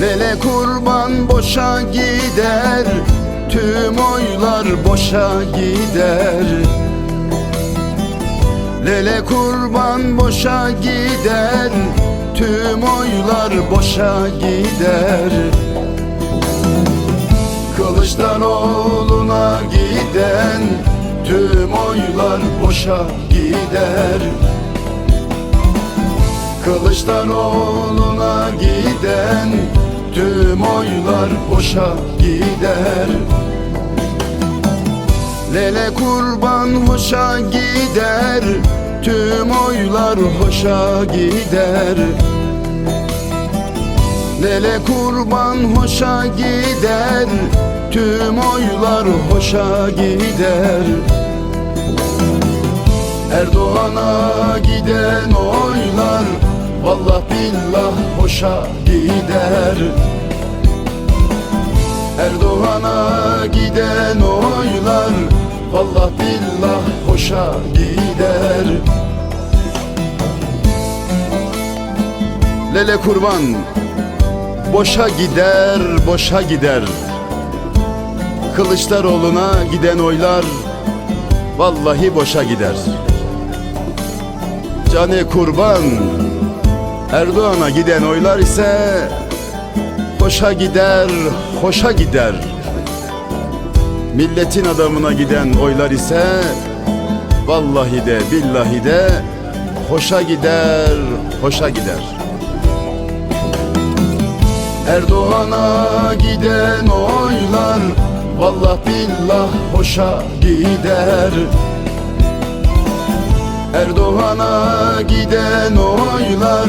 Lele kurban boşa gider Tüm oylar boşa gider. Lele kurban boşa gider Tüm oylar boşa gider. Kılıçdaroğlu'na giden Tüm oylar boşa gider Kılıçdaroğlu'na giden Tüm oylar boşa gider. Lele kurban hoşa gider Tüm oylar hoşa gider. Lele kurban hoşa gider Tüm oylar hoşa gider. Erdoğan'a giden oylar Vallah billah hoşa gider. Erdoğan'a giden oylar Vallah billah hoşa gider. Lele kurban Boşa gider, boşa gider. Kılıçdaroğlu'na giden oylar Vallahi boşa gider. Cane kurban Erdoğan'a giden oylar ise Hoşa gider, hoşa gider. Milletin adamına giden oylar ise Vallahi de billahi de Hoşa gider, hoşa gider. Erdoğan'a giden oylar Vallah billah hoşa gider. Erdoğan'a giden oylar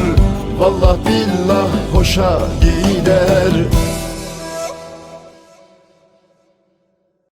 Vallah billah hoşa gider